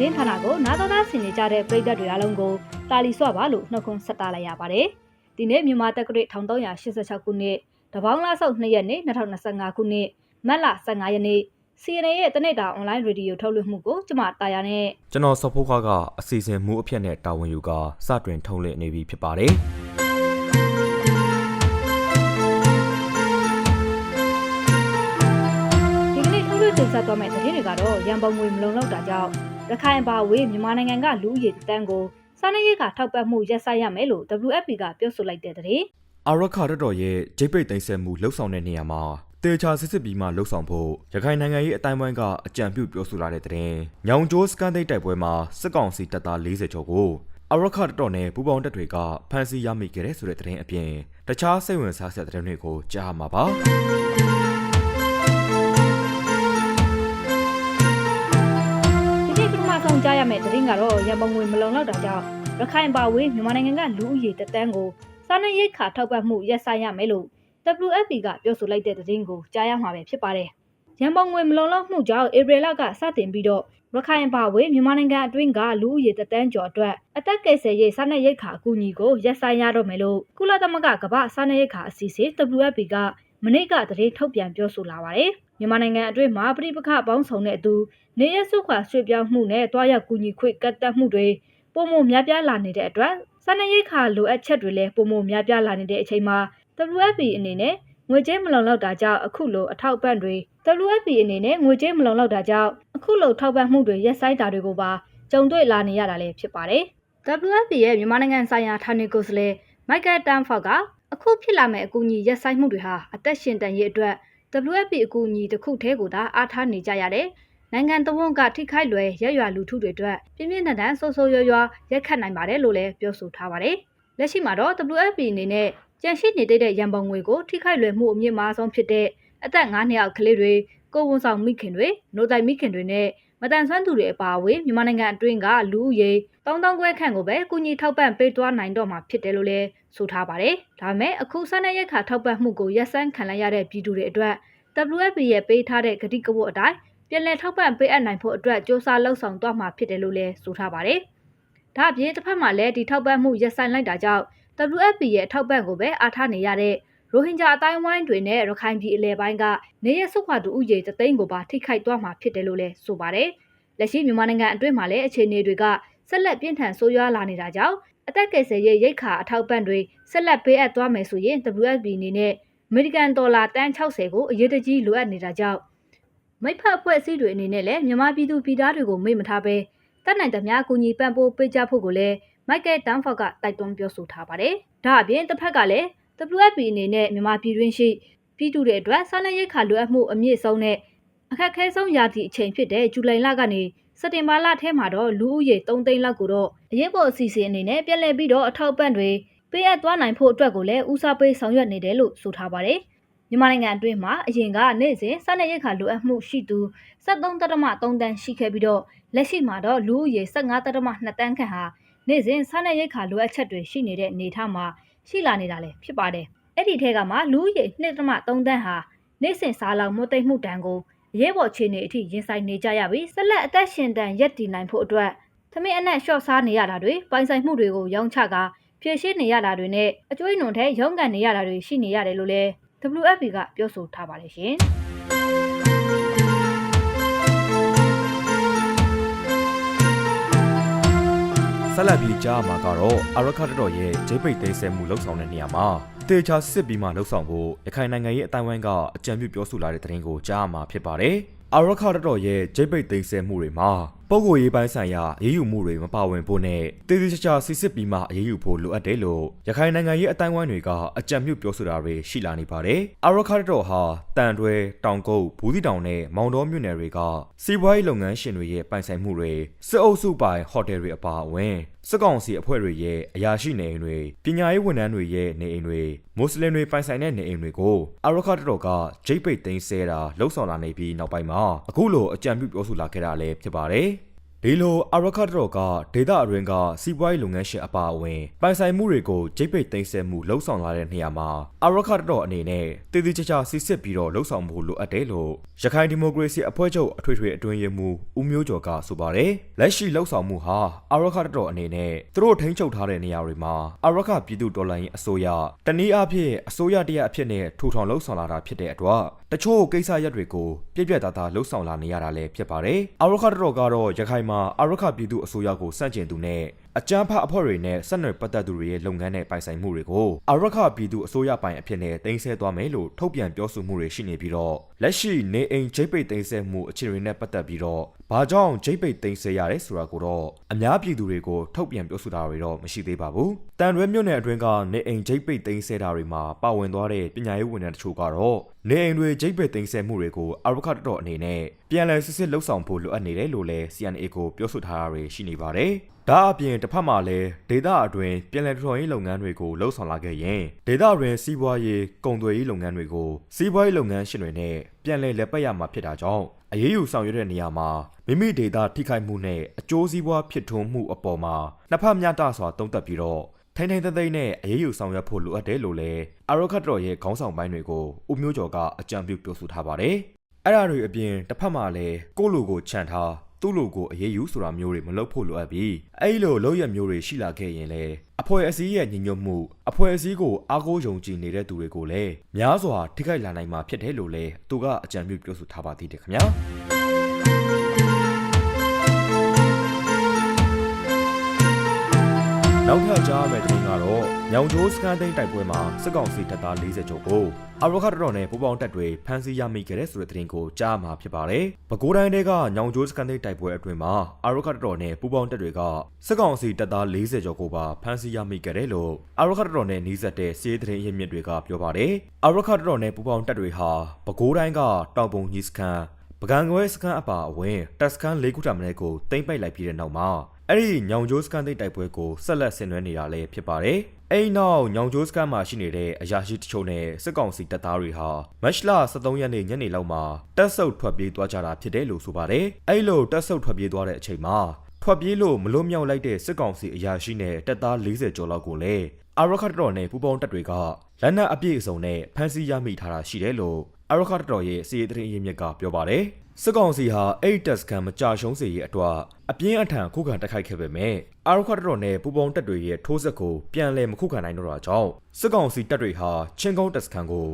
သတင်းဌာနကိုနာတော်သားဆင်နေကြတဲ့ပြည်သက်တွေအားလုံးကိုတာလီစွာပါလို့နှုတ်ခွန်းဆက်တာလိုက်ရပါတယ်။ဒီနေ့မြန်မာတက္ကရာ1386ခုနှစ်တပေါင်းလဆုပ်2ရက်နေ့2025ခုနှစ်မတ်လ15ရက်နေ့ CNN ရဲ့တနေ့တာ online radio ထုတ်လွှင့်မှုကိုကျမတာယာနဲ့ကျွန်တော်စောဖိုးကားကအစီအစဉ်မှုအဖြစ်နဲ့တာဝန်ယူကစတွင်ထုံးလင့်နေပြီဖြစ်ပါတယ်ဒီကနေ့ထုတ်လွှင့်တင်ဆက်သွားမယ့်သတင်းတွေကတော့ရန်ပုံငွေမလုံလောက်တာကြောင့် ရခိုင်ပါဝေးမြန်မာနိုင်ငံကလူဦးရေတန်းကိုစားနပ်ရိက္ခာထောက်ပံ့မှုရပ်ဆိုင်းရမယ်လို့ WFP ကပြောဆိုလိုက်တဲ့သတင်း။အာရခါရတော်ရဲ့ဂျိတ်ပိတ်သိမ်းဆည်းမှုလှုပ်ဆောင်တဲ့နေရာမှာတေချာစစ်စစ်ပြီးမှလှုပ်ဆောင်ဖို့ရခိုင်နိုင်ငံရေးအတိုင်းဝိုင်းကအကြံပြုပြောဆိုလာတဲ့တဲ့။ညောင်ကျိုးစကန်သိတ်တိုက်ပွဲမှာစစ်ကောင်စီတပ်သား40ကျော်ကိုအာရခါရတော်နဲ့ပူပေါင်းတပ်တွေကဖမ်းဆီးရမိခဲ့တဲ့ဆိုတဲ့တဲ့အပြင်တခြားစိတ်ဝင်စားစရာတဲ့တွေကိုကြားမှာပါ။ ရမယ့်သတင်းကတော့ရန်ပုံငွေမလုံလောက်တာကြောင့်ရခိုင်ပါဝေးမြန်မာနိုင်ငံကလူဦးရေတသန်းကိုစားနပ်ရိက္ခာထောက်ပံ့မှုရပ်ဆိုင်းရမယ်လို့ WFP ကပြောဆိုလိုက်တဲ့သတင်းကိုကြားရမှာပဲဖြစ်ပါတယ်။ရန်ပုံငွေမလုံလောက်မှုကြောင့်ဧပြီလကစတင်ပြီးတော့ရခိုင်ပါဝေးမြန်မာနိုင်ငံအတွင်းကလူဦးရေတသန်းကျော်အတွက်အသက်ကယ်ဆယ်ရေးစားနပ်ရိက္ခာအကူအညီကိုရပ်ဆိုင်းရတော့မယ်လို့ကုလသမဂ္ဂကမ္ဘာစားနပ်ရိက္ခာအစီအစဉ် WFP ကမနေ့ကသတင်းထုတ်ပြန်ပြောဆိုလာပါတယ်။ မြန်မာနိုင်ငံအတွင်းမှာပြိပခပေါင်းဆောင်တဲ့အတူနေရစုခွာရွှေ့ပြောင်းမှုနဲ့တွားရောက်ကူညီခွင့်ကတ်တက်မှုတွေပုံမများပြားလာနေတဲ့အတွက်စားနပ်ရိက္ခာလိုအပ်ချက်တွေလည်းပုံမများပြားလာနေတဲ့အချိန်မှာ WFP အနေနဲ့ငွေကြေးမလုံလောက်တာကြောင့်အခုလိုအထောက်ပံ့တွေ WFP အနေနဲ့ငွေကြေးမလုံလောက်တာကြောင့်အခုလိုထောက်ပံ့မှုတွေရက်ဆိုင်တာတွေကိုပါကြုံတွေ့လာနေရတာလည်းဖြစ်ပါတယ်။ WFP ရဲ့မြန်မာနိုင်ငံဆိုင်ရာဌာနေကိုယ်စားလှယ်မိုက်ကယ်တန်ဖောက်ကအခုဖြစ်လာမဲ့အကူအညီရက်ဆိုင်မှုတွေဟာအသက်ရှင်တန်ရေးအတွက် WFP အကူအညီတစ်ခုတည်းကိုသာအားထားနေကြရတယ်။နိုင်ငံတော်ဝန်ကထိခိုက်လွယ်ရက်ရွာလူထုတွေအတွက်ပြင်းပြင်းထန်ထန်ဆိုးဆိုးရွားရွားရက်ခတ်နိုင်ပါတယ်လို့လည်းပြောဆိုထားပါတယ်။လက်ရှိမှာတော့ WFP အနေနဲ့ကြန့်ရှိနေတဲ့ရန်ပုံငွေကိုထိခိုက်လွယ်မှုအမြင့်မားဆုံးဖြစ်တဲ့အသက်9နှစ်အောက်ကလေးတွေကိုဝန်ဆောင်မိခင်တွေ၊နိုတိုင်မိခင်တွေနဲ့ မတန်ဆွမ်းသူတွေအပါအဝင်မြန်မာနိုင်ငံအတွင်းကလူဦးရေ3000ခွဲခန့်ကိုပဲကုညီထောက်ပံ့ပေးသွားနိုင်တော့မှာဖြစ်တယ်လို့လည်းဆိုထားပါတယ်။ဒါပေမဲ့အခုစားနပ်ရိက္ခာထောက်ပံ့မှုကိုရပ်ဆန့်ခံလိုက်ရတဲ့ပြည်သူတွေအတွက် WFP ရဲ့ပေးထားတဲ့ကတိကဝတ်အတိုင်းပြည်လဲထောက်ပံ့ပေးအပ်နိုင်ဖို့အတွက်စ조사လှုပ်ဆောင်သွားမှာဖြစ်တယ်လို့လည်းဆိုထားပါတယ်။ဒါ့အပြင်တစ်ဖက်မှာလည်းဒီထောက်ပံ့မှုရပ်ဆိုင်လိုက်တာကြောင့် WFP ရဲ့ထောက်ပံ့ကိုပဲအားထားနေရတဲ့ ရိုဟင်ဂျာအတိုင်းဝိုင်းတွေနဲ့ရခိုင်ပြည်အလဲပိုင်းကနေရစုခွာတူဦးရေတသိန်းကိုပါထိခိုက်သွားမှာဖြစ်တယ်လို့လည်းဆိုပါတယ်။လက်ရှိမြန်မာနိုင်ငံအတွင်းမှာလည်းအခြေအနေတွေကဆက်လက်ပြင်းထန်ဆိုးရွားလာနေတာကြောင့်အသက်ကယ်ဆယ်ရေးရိတ်ခါအထောက်ပံ့တွေဆက်လက်ပေးအပ်သွားမယ်ဆိုရင် WFP အနေနဲ့အမေရိကန်ဒေါ်လာတန်း60ကိုအရေးတကြီးလိုအပ်နေတာကြောင့်မိဖက်အဖွဲ့အစည်းတွေအနေနဲ့လည်းမြန်မာပြည်သူပြည်သားတွေကိုမေ့မထားဘဲတက်နိုင်သမျှအကူအညီပံ့ပိုးပေးကြဖို့ကိုလည်းမိုက်ကယ်တန်ဖော့ကတိုက်တွန်းပြောဆိုထားပါတယ်။ဒါအပြင်တစ်ဖက်ကလည်း WFP အနေနဲ့မြန်မာပြည်တွင်းရှိပြည်သူတွေအတွက်စားနပ်ရိက္ခာလိုအပ်မှုအမြင့်ဆုံးနဲ့အခက်အခဲဆုံးရာသီအချိန်ဖြစ်တဲ့ဇူလိုင်လကနေစက်တင်ဘာလထဲမှာတော့လူဦးရေ3သိန်းလောက်ကိုတော့အရေးပေါ်အစီအစဉ်အနေနဲ့ပြည်လည်ပြီးတော့အထောက်ပံ့တွေပေးအပ်သွားနိုင်ဖို့အတွက်ကိုလည်းဦးစားပေးဆောင်ရွက်နေတယ်လို့ဆိုထားပါတယ်။မြန်မာနိုင်ငံအတွင်းမှာအရင်ကနေ့စဉ်စားနပ်ရိက္ခာလိုအပ်မှုရှိသူ73.3တန်းရှိခဲ့ပြီးတော့လက်ရှိမှာတော့လူဦးရေ15.2တန်းခန့်ဟာနေ့စဉ်စားနပ်ရိက္ခာလိုအပ်ချက်တွေရှိနေတဲ့အနေအထားမှာ ရှိလာနေတာလည်းဖြစ်ပါတယ်။အဲ့ဒီထဲကမှလူဦးရေ2.3တန်းဟာနေ့စဉ်စားလောက်မှုသိမ့်မှုတန်းကိုအရေးပေါ်ခြေနေအထိရင်ဆိုင်နေကြရပြီးဆက်လက်အသက်ရှင်တန်ရက်တည်နိုင်ဖို့အတွက်သမင်းအနက်လျှော့စားနေရတာတွေပိုင်ဆိုင်မှုတွေကိုရောင်းချကာဖြည့်ရှင်းနေရတာတွေနဲ့အကျွေးနုံထဲရုန်းကန်နေရတာတွေရှိနေရတယ်လို့လည်း WFP ကပြောဆိုထားပါတယ်ရှင်။ ဆက်လက်ပြီးကြားမှာကတော့အာရခတတော်ရဲ့ဂျိတ်ပိတ်သိမ်းဆည်းမှုလှုပ်ဆောင်တဲ့နေရာမှာတေချာစစ်ပြီးမှလှုပ်ဆောင်ဖို့ရခိုင်နိုင်ငံရဲ့အတိုင်းဝိုင်းကအကြံပြုပြောဆိုလာတဲ့သတင်းကိုကြားမှာဖြစ်ပါတယ်။အာရခတတော်ရဲ့ဂျိတ်ပိတ်သိမ်းဆည်းမှုတွေမှာ ပုံကိုရေးပိုင်းဆိုင်ရာအရေးယူမှုတွေမပါဝင်ဖို့နဲ့တေးသေးချာချာစစ်စစ်ပြီးမှအရေးယူဖို့လိုအပ်တယ်လို့ရခိုင်နိုင်ငံရဲ့အတိုင်းဝိုင်းတွေကအကြံပြုပြောဆိုတာတွေရှိလာနေပါတယ်။အာရခတတော်ဟာတန်တွဲတောင်ကုတ်ဘူးတီတောင်နဲ့မောင်တော်မြို့နယ်တွေကစီးပွားရေးလုပ်ငန်းရှင်တွေရဲ့ပိုင်ဆိုင်မှုတွေစစ်အုပ်စုပိုင်ဟိုတယ်တွေအပါအဝင်စစ်ကောင်စီအဖွဲ့တွေရဲ့အရာရှိနေအိမ်တွေပညာရေးဝန်ထမ်းတွေရဲ့နေအိမ်တွေမွတ်စလင်တွေပိုင်ဆိုင်တဲ့နေအိမ်တွေကိုအာရခတတော်ကဂျိတ်ပိတ်သိမ်းဆဲတာလှုပ်ဆောင်လာနေပြီးနောက်ပိုင်းမှာအခုလိုအကြံပြုပြောဆိုလာခဲ့တာလည်းဖြစ်ပါတယ်။ ဒီလိုအာရခတ်တော်ကဒေတာအတွင်းကစီးပွားရေးလုပ်ငန်းရှင်အပါအဝင်ပိုင်ဆိုင်မှုတွေကိုဂျိတ်ပိတ်သိမ်းဆည်းမှုလှုံ့ဆော်လာတဲ့နေရာမှာအာရခတ်တော်အနေနဲ့တည်တည်ချာချာစစ်စစ်ပြီးတော့လှုံ့ဆော်မှုလိုအပ်တယ်လို့ရခိုင်ဒီမိုကရေစီအဖွဲ့ချုပ်အထွေထွေအတွင်းရေးမှူးဦးမျိုးကျော်ကဆိုပါတယ်လက်ရှိလှုံ့ဆော်မှုဟာအာရခတ်တော်အနေနဲ့သူတို့ထိန်းချုပ်ထားတဲ့နေရာတွေမှာအာရခပြည်သူတော်လှန်ရေးအစိုးရတနည်းအားဖြင့်အစိုးရတရအဖြစ်နဲ့ထူထောင်လှုံ့ဆော်လာတာဖြစ်တဲ့အတွက် တချို့ကိစ္စရပ်တွေကိုပြည့်ပြည့်သားသားလှုံ့ဆော်လာနေရတာလည်းဖြစ်ပါတယ်အာရခတ်တော်ကတော့ရခိုင်မှာအာရခပြည်သူအစိုးရကိုစန့်ကျင်သူနဲ့အကြမ်းဖက်အဖွဲ့တွေနဲ့ဆက်နွယ်ပတ်သက်သူတွေရဲ့လုပ်ငန်းနဲ့ပိုင်ဆိုင်မှုတွေကိုအာရခပြည်သူအစိုးရပိုင်အဖြစ်နဲ့တင်ဆက်သွားမယ်လို့ထုတ်ပြန်ပြောဆိုမှုတွေရှိနေပြီးတော့လက်ရှိနေအိမ်ဂျိတ်ပိတ်တင်ဆက်မှုအခြေအနေနဲ့ပတ်သက်ပြီးတော့ ဘာကြောင့်ဂျိတ်ပိတ်တင်ဆက်ရတယ်ဆိုတာကိုတော့အများပြည်သူတွေကိုထုတ်ပြန်ပြောဆိုတာတွေတော့မရှိသေးပါဘူး။တန်ရွဲမြို့နယ်အတွင်းကနေအိမ်ဂျိတ်ပိတ်တင်ဆက်တာတွေမှာပါဝင်သွားတဲ့ပညာရေးဝန်ထမ်းတချို့ကတော့နေအိမ်တွေဂျိတ်ပိတ်တင်ဆက်မှုတွေကိုအာရခတော်အနေနဲ့ပြန်လည်စစ်စစ်လှုပ်ဆောင်ဖို့လိုအပ်နေတယ်လို့လည်း CNA ကိုပြောဆိုထားတာတွေရှိနေပါတယ်။ဒါအပြင်တစ်ဖက်မှာလည်းဒေတာအတွင်းပြည်လဲထော်ရေးလုပ်ငန်းတွေကိုလှုပ်ဆောင်လာခဲ့ရင်ဒေတာအတွင်းစီးပွားရေးကုန်သွယ်ရေးလုပ်ငန်းတွေကိုစီးပွားရေးလုပ်ငန်းရှင်တွေနဲ့ပြန်လဲလက်ပတ်ရမှာဖြစ်တာကြောင့်အရေးယူဆောင်ရွက်တဲ့နေရာမှာမိမိဒေတာထိခိုက်မှုနဲ့အကျိုးစီးပွားဖြစ်ထွန်းမှုအပေါ်မှာနှစ်ဖက်မျှတစွာတုံ့တက်ပြီးတော့ထိုင်ထိုင်သိမ့်သိမ့်နဲ့အရေးယူဆောင်ရွက်ဖို့လိုအပ်တယ်လို့လည်းအာရခတ်တော်ရဲ့ခေါင်းဆောင်ပိုင်းတွေကိုဦးမျိုးကျော်ကအကြံပြုပြောဆိုထားပါတယ်။အဲ့ဒါတွေအပြင်တစ်ဖက်မှာလည်းကိုယ့်လူကိုခြံထား သူ့လူကိုအရေးယူဆိုတာမျိုးတွေမလုပ်ဖို့လိုအပ်ပြီးအဲ့လိုလုပ်ရမျိုးတွေရှိလာခဲ့ရင်လည်းအဖွဲ့အစည်းရဲ့ညီညွတ်မှုအဖွဲ့အစည်းကိုအားကိုးယုံကြည်နေတဲ့သူတွေကိုလည်းများစွာထိခိုက်လာနိုင်မှာဖြစ်တယ်လို့လည်းသူကအကြံပြုပြောဆိုထားပါသေးတယ်ခင်ဗျာ။ နောက်ထပ်ကြားရမယ့်သတင်းကတော့ညောင်ကျိုးစကန်သိန်းတိုက်ပွဲမှာစစ်ကောင်စီတပ်သား40ကျော်ကိုအာရခတ်တော်နဲ့ပူပေါင်းတပ်တွေဖမ်းဆီးရမိခဲ့တဲ့ဆိုတဲ့သတင်းကိုကြားမှာဖြစ်ပါတယ်။ပဲခူးတိုင်းတွေကညောင်ကျိုးစကန်သိန်းတိုက်ပွဲအတွင်းမှာအာရခတ်တော်နဲ့ပူပေါင်းတပ်တွေကစစ်ကောင်စီတပ်သား40ကျော်ကိုပါဖမ်းဆီးရမိခဲ့တယ်လို့အာရခတ်တော်နဲ့နှီးဆက်တဲ့စီးသတင်းရင်းမြစ်တွေကပြောပါတယ်။အာရခတ်တော်နဲ့ပူပေါင်းတပ်တွေဟာပဲခူးတိုင်းကတောင်ပုံကြီးစကန်ပကံကွဲစကန်အပါအဝင်တပ်စကန်၄ခုထပ်မင်းကိုတင်ပိုက်လိုက်ပြီးတဲ့နောက်မှာ အဲ့ဒီညောင်ကျိုးစကန်သိတိုက်ပွဲကိုဆက်လက်ဆင်နွှဲနေတာလည်းဖြစ်ပါတယ်။အဲ့ဒီနောက်ညောင်ကျိုးစကန်မှာရှိနေတဲ့အရာရှိတချို့နဲ့စစ်ကောင်စီတပ်သားတွေဟာမတ်လ23ရက်နေ့ညနေလောက်မှာတက်ဆုပ်ထွက်ပြေးသွားကြတာဖြစ်တယ်လို့ဆိုပါတယ်။အဲ့လိုတက်ဆုပ်ထွက်ပြေးသွားတဲ့အချိန်မှာထွက်ပြေးလို့မလွတ်မြောက်လိုက်တဲ့စစ်ကောင်စီအရာရှိနဲ့တပ်သား40ကျော်လောက်ကိုလည်းအာရခတ်တော်နဲ့ပူပေါင်းတပ်တွေကလက်နက်အပြည့်အစုံနဲ့ဖမ်းဆီးရမိထားတာရှိတယ်လို့အာရခတ်တော်ရဲ့စီရေးသတင်းအရင်းမြစ်ကပြောပါတယ်။ စစ်ကောင်စီဟာအဲ့တက်စကန်မကြရှုံးစေရေးအတွက်အပြင်းအထန်ခုခံတိုက်ခိုက်ခဲ့ပေမဲ့အာရခွတ်တော်နဲ့ပူပေါင်းတပ်တွေရဲ့ထိုးစစ်ကိုပြန်လည်မခုခံနိုင်တော့တာကြောင့်စစ်ကောင်စီတပ်တွေဟာချင်းကုန်းတက်စကန်ကို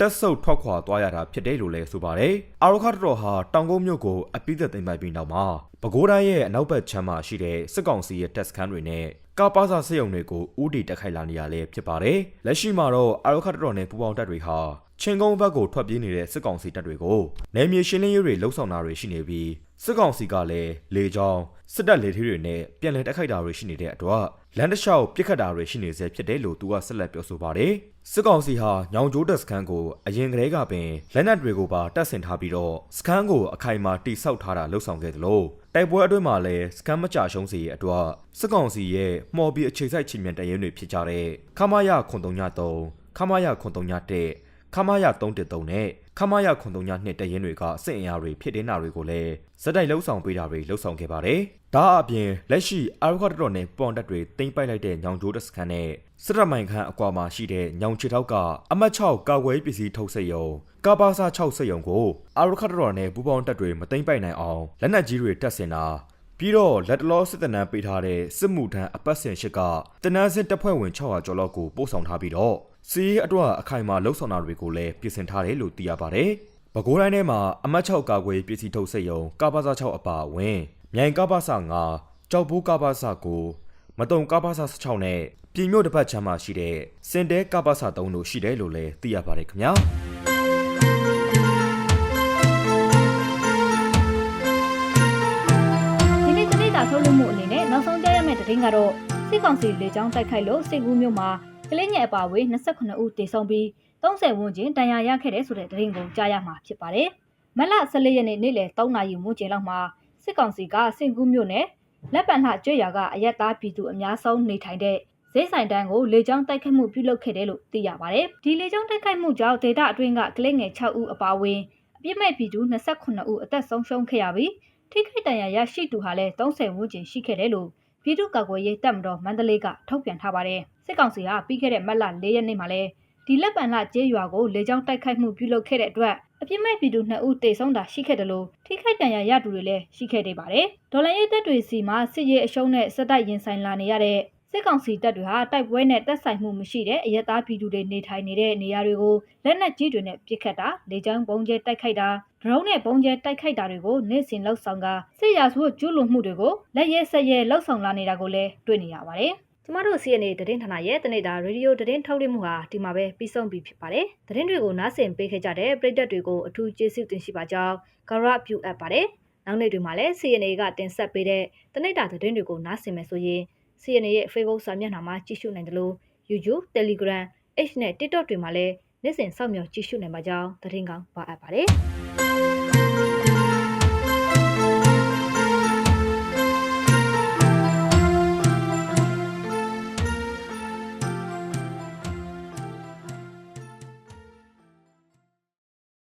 တက်ဆုပ်ထွက်ခွာသွားရတာဖြစ်တယ်လို့လည်းဆိုပါတယ်။အာရခတ်တော်ဟာတောင်ကုန်းမြို့ကိုအပိသက်သိမ်းပိုက်ပြီးနောက်မှာပဲခူးတိုင်းရဲ့အနောက်ဘက်ခြမ်းမှာရှိတဲ့စစ်ကောင်စီရဲ့တက်စကန်တွေနဲ့ ကာပါစာစစ်ရုံတွေကိုဥတီတက်ခိုက်လာနေရလဲဖြစ်ပါတယ်။လက်ရှိမှာတော့အာရခတ်တော်နဲ့ပူပေါင်းတပ်တွေဟာချင်းကုန်းဘက်ကိုထွက်ပြေးနေတဲ့စစ်ကောင်စီတပ်တွေကိုနယ်မြေရှင်းလင်းရေးတွေလှုံ့ဆော်တာတွေရှိနေပြီးစစ်ကောင်စီကလည်းလေကြောင်းစစ်တပ်လေထီးတွေနဲ့ပြန်လည်တိုက်ခိုက်တာတွေရှိနေတဲ့အတွက်လမ်းတစ်လျှောက်ပြစ်ခတ်တာတွေရှိနေစေဖြစ်တယ်လို့သူကဆက်လက်ပြောဆိုပါတယ်စစ်ကောင်စီဟာညောင်ကျိုးတက်စခန်းကိုအရင်ကတည်းကပင်လက်နက်တွေကိုပါတပ်ဆင်ထားပြီးတော့စခန်းကိုအခိုင်အမာတိစောက်ထားတာလှုပ်ဆောင်ခဲ့တယ်လို့ တိုက်ပွဲအတွင်းမှာလည်းစကန်မကြရှုံးစီရဲ့အတွက်စစ်ကောင်စီရဲ့မှော်ပြီးအခြေစိုက်ချီမြန်တရင်တွေဖြစ်ကြတဲ့ခမာယခွန်303ခမာယခွန်301 ခမာယ313နဲ့ခမာယခွန်3ညနှစ်တရင်တွေကစစ်အင်အားတွေဖြစ်တင်တာတွေကိုလည်းစက်တိုက်လှုပ်ဆောင်ပေးတာတွေလှုပ်ဆောင်ခဲ့ပါတယ်။ဒါအပြင်လက်ရှိအာရခတ်တော်နဲ့ပွန်တက်တွေတင်ပိုက်လိုက်တဲ့ညောင်ကျိုးတစခန်းနဲ့စစ်ရမိုင်ခန့်အကွာမှာရှိတဲ့ညောင်ချီထောက်ကအမတ်6ကာကွယ်ပစ္စည်းထုတ်ဆက်ရုံကပါစာ6ဆက်ရုံကိုအာရခတ်တော်နဲ့ပူပေါင်းတက်တွေမသိမ့်ပိုက်နိုင်အောင်လက်နက်ကြီးတွေတက်ဆင်တာပြီးတော့လက်တလောစစ်တနန်းပေးထားတဲ့စစ်မှုထမ်းအပတ်စဉ်ရှိကတနန်းစစ်တပ်ဖွဲ့ဝင်600ကျော်လောက်ကိုပို့ဆောင်ထားပြီးတော့ စီးအတွက်အခိုင်အမာလှုပ်ဆောင်တာတွေကိုလည်းပြင်ဆင်ထားတယ်လို့သိရပါတယ်။ပဲခူးတိုင်းထဲမှာအမတ်6ကာကွယ်ပစ္စည်းထုတ်ဆက်ရုံကပါစာ6အပါအဝင်မြိုင်ကပါစာ9ကြောက်ဘူးကပါစာ9မတုံကပါစာ16နဲ့ပြည်မြို့တစ်ဖက်ချမ်းမှာရှိတဲ့စင်တဲကပါစာ3တို့ရှိတယ်လို့လည်းသိရပါတယ်ခင်ဗျာ။ဒီနေ့တနေ့တာထုတ်လွှင့်မှုအနေနဲ့နောက်ဆုံးကြားရမယ့်သတင်းကတော့စစ်ကောင်စီလေကြောင်းတိုက်ခိုက်လို့စစ်ကူးမြို့မှာ ကလေးငယ်အပါအဝင်28ဦးတေဆုံးပြီး30ဝန်းကျင်တန်ရာရခဲ့တဲ့ဆိုတဲ့သတင်းကိုကြားရမှာဖြစ်ပါတယ်။မလ14ရက်နေ့နေ့လယ်3နာရီဝန်းကျင်လောက်မှာစစ်ကောင်စီကစင်ကူးမြို့နယ်လက်ပံလှကျွေရကအရက်သားပြည်သူအများဆုံးနေထိုင်တဲ့ဈေးဆိုင်တန်းကိုလေကြောင်းတိုက်ခိုက်မှုပြုလုပ်ခဲ့တယ်လို့သိရပါတယ်။ဒီလေကြောင်းတိုက်ခိုက်မှုကြောင့်ဒေသအတွင်းကကလေးငယ်6ဦးအပါအဝင်အပြစ်မဲ့ပြည်သူ28ဦးအသက်ဆုံးရှုံးခဲ့ရပြီးထိခိုက်ဒဏ်ရာရရှိသူဟာလည်း30ဝန်းကျင်ရှိခဲ့တယ်လို့ ပြည်သူ့ကာကွယ်ရေးတပ်မတော်မန္တလေးကထုတ်ပြန်ထားပါတယ်စစ်ကောင်စီကပြီးခဲ့တဲ့မတ်လ၄ရက်နေ့မှာလဲဒီလက်ပံလကျေးရွာကိုလေကြောင်းတိုက်ခိုက်မှုပြုလုပ်ခဲ့တဲ့အတွက်အပြစ်မဲ့ပြည်သူ2ဦးတေဆုံးတာရှိခဲ့တယ်လို့ထိခိုက်ဒဏ်ရာရသူတွေလည်းရှိခဲ့သေးပါတယ်ဒေါ်လာရေးတပ်တွေစီမှာစစ်ရေးအရှုံးနဲ့စက်တိုက်ရင်ဆိုင်လာနေရတဲ့ စစ်ကောင်စီတပ်တွေဟာတိုက်ပွဲနဲ့တပ်ဆိုင်မှုမရှိတဲ့အရက်သားပြည်သူတွေနေထိုင်နေတဲ့နေရာတွေကိုလက်နက်ကြီးတွေနဲ့ပစ်ခတ်တာလေကြောင်းပုံကျဲတိုက်ခိုက်တာဒရုန်းနဲ့ပုံကျဲတိုက်ခိုက်တာတွေကိုနေ့စဉ်လှုပ်ဆောင်ကစစ်ရာဇဝတ်ကျူးလွန်မှုတွေကိုလက်ရဲဆက်ရဲလှုပ်ဆောင်လာနေတာကိုလည်းတွေ့နေရပါတယ်ကျမတို့ CNA သတင်းဌာနရဲ့တနေ့တာရေဒီယိုသတင်းထုတ်လွှင့်မှုဟာဒီမှာပဲပြီးဆုံးပြီဖြစ်ပါတယ်။သတင်းတွေကိုနားဆင်ပေးခဲ့ကြတဲ့ပရိသတ်တွေကိုအထူးကျေးဇူးတင်ရှိပါကြောင်းဂရပြုအပ်ပါတယ်။နောက်နေ့တွေမှာလည်း CNA ကတင်ဆက်ပေးတဲ့တနေ့တာသတင်းတွေကိုနားဆင်မယ်ဆိုရင် CNA ရဲ့ Facebook စာမျက်နှာမှာကြည့်ရှုနိုင်တယ်လို့ YouTube, Telegram, H နဲ့ TikTok တွေမှာလည်းနေ့စဉ်စောင့်မျှော်ကြည့်ရှုနိုင်ပါကြောင်းသတင်းကောင်းပါအပ်ပါတယ်။